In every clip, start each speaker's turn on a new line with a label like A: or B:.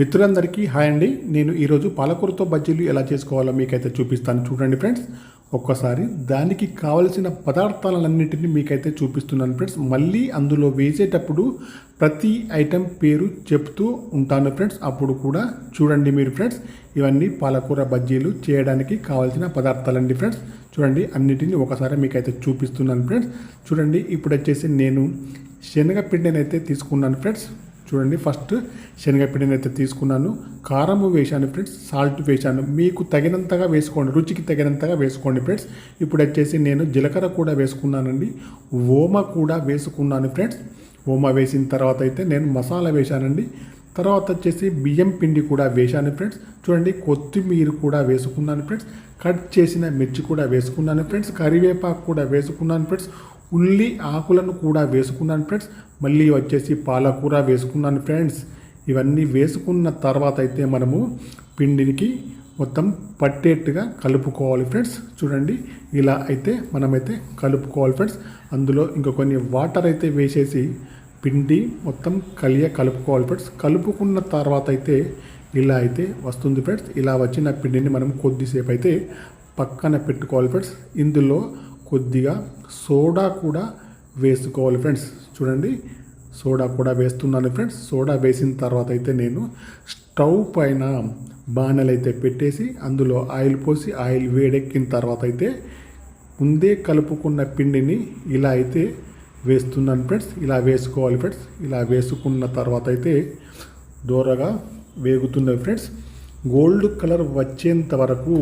A: మిత్రులందరికీ హాయ్ అండి. నేను ఈరోజు పాలకూరతో బజ్జీలు ఎలా చేసుకోవాలో మీకైతే చూపిస్తాను. చూడండి ఫ్రెండ్స్ ఒక్కసారి దానికి కావలసిన పదార్థాలన్నింటినీ మీకైతే చూపిస్తున్నాను ఫ్రెండ్స్. మళ్ళీ అందులో వేసేటప్పుడు ప్రతి ఐటెం పేరు చెప్తూ ఉంటాను ఫ్రెండ్స్. అప్పుడు కూడా చూడండి మీరు ఫ్రెండ్స్ ఇవన్నీ పాలకూర బజ్జీలు చేయడానికి కావాల్సిన పదార్థాలండి ఫ్రెండ్స్. చూడండి అన్నిటిని ఒకసారి మీకైతే చూపిస్తున్నాను ఫ్రెండ్స్. చూడండి ఇప్పుడు వచ్చేసి నేను శనగపిండిని అయితే తీసుకున్నాను ఫ్రెండ్స్. చూడండి ఫస్ట్ శనగపిండిని అయితే తీసుకున్నాను. కారము వేశాను ఫ్రెండ్స్ సాల్ట్ వేశాను. మీకు తగినంతగా వేసుకోండి రుచికి తగినంతగా వేసుకోండి ఫ్రెండ్స్ ఇప్పుడు వచ్చేసి నేను జీలకర్ర కూడా వేసుకున్నానండి. ఓమ కూడా వేసుకున్నాను ఫ్రెండ్స్ ఓమ వేసిన తర్వాత అయితే నేను మసాలా వేశానండి. తర్వాత వచ్చేసి బియ్యం పిండి కూడా వేశాను ఫ్రెండ్స్ చూడండి కొత్తిమీర కూడా వేసుకున్నాను ఫ్రెండ్స్ కట్ చేసిన మిర్చి కూడా వేసుకున్నాను ఫ్రెండ్స్ కరివేపాకు కూడా వేసుకున్నాను ఫ్రెండ్స్ ఉల్లి ఆకులను కూడా వేసుకున్నాను ఫ్రెండ్స్. మళ్ళీ వచ్చేసి పాలకూర వేసుకున్నాను ఫ్రెండ్స్. ఇవన్నీ వేసుకున్న తర్వాత అయితే మనము పిండికి మొత్తం పట్టేట్టుగా కలుపుకోవాలి ఫ్రెండ్స్. చూడండి ఇలా అయితే మనమైతే కలుపుకోవాలి ఫ్రెండ్స్. అందులో ఇంకా కొన్ని వాటర్ అయితే వేసేసి పిండి మొత్తం కలియ కలుపుకోవాలి ఫ్రెండ్స్. కలుపుకున్న తర్వాత అయితే ఇలా అయితే వస్తుంది ఫ్రెండ్స్. ఇలా వచ్చిన పిండిని మనం కొద్దిసేపు అయితే పక్కన పెట్టుకోవాలి ఫ్రెండ్స్. ఇందులో కొద్దిగా సోడా కూడా వేసుకోవాలి ఫ్రెండ్స్. చూడండి సోడా కూడా వేస్తున్నాను ఫ్రెండ్స్. సోడా వేసిన తర్వాత అయితే నేను స్టవ్ పైన బాణలు అయితే పెట్టేసి అందులో ఆయిల్ పోసి ఆయిల్ వేడెక్కిన తర్వాత అయితే ముందే కలుపుకున్న పిండిని ఇలా అయితే వేస్తున్నాను ఫ్రెండ్స్. ఇలా వేసుకోవాలి ఫ్రెండ్స్. ఇలా వేసుకున్న తర్వాత అయితే దూరగా వేగుతున్నాయి ఫ్రెండ్స్. గోల్డ్ కలర్ వచ్చేంత వరకు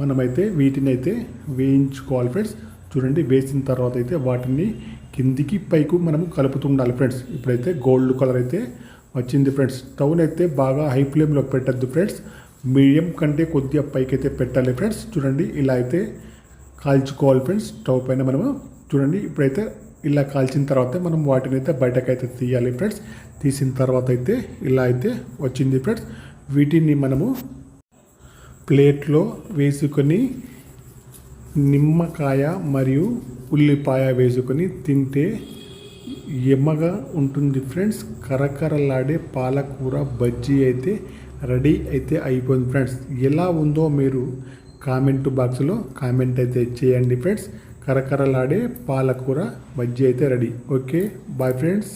A: మనమైతే వీటిని అయితే వేయించుకోవాలి ఫ్రెండ్స్. చూడండి వేసిన తర్వాత అయితే వాటిని కిందికి పైకి మనం కలుపుతుండాలి ఫ్రెండ్స్ ఇప్పుడైతే గోల్డ్ కలర్ అయితే వచ్చింది ఫ్రెండ్స్ స్టవ్ని అయితే బాగా హై ఫ్లేమ్లో పెట్టద్దు ఫ్రెండ్స్ మీడియం కంటే కొద్దిగా పైకి అయితే పెట్టాలి ఫ్రెండ్స్ చూడండి ఇలా అయితే కాల్చుకోవాలి ఫ్రెండ్స్ స్టవ్ పైన మనము చూడండి ఇప్పుడైతే ఇలా కాల్చిన తర్వాత మనం వాటిని అయితే బయటకైతే తీయాలి ఫ్రెండ్స్ తీసిన తర్వాత అయితే ఇలా అయితే వచ్చింది ఫ్రెండ్స్ వీటిని మనము ప్లేట్లో వేసుకొని నిమ్మకాయ మరియు ఉల్లిపాయ వేసుకొని తింటే ఎమ్మగా ఉంటుంది ఫ్రెండ్స్. కరకరలాడే పాలకూర బజ్జీ అయితే రెడీ అయితే అయిపోయింది ఫ్రెండ్స్. ఎలా ఉందో మీరు కామెంట్ బాక్స్లో కామెంట్ అయితే చేయండి ఫ్రెండ్స్. కరకరలాడే పాలకూర బజ్జీ అయితే రెడీ. Okay bye friends.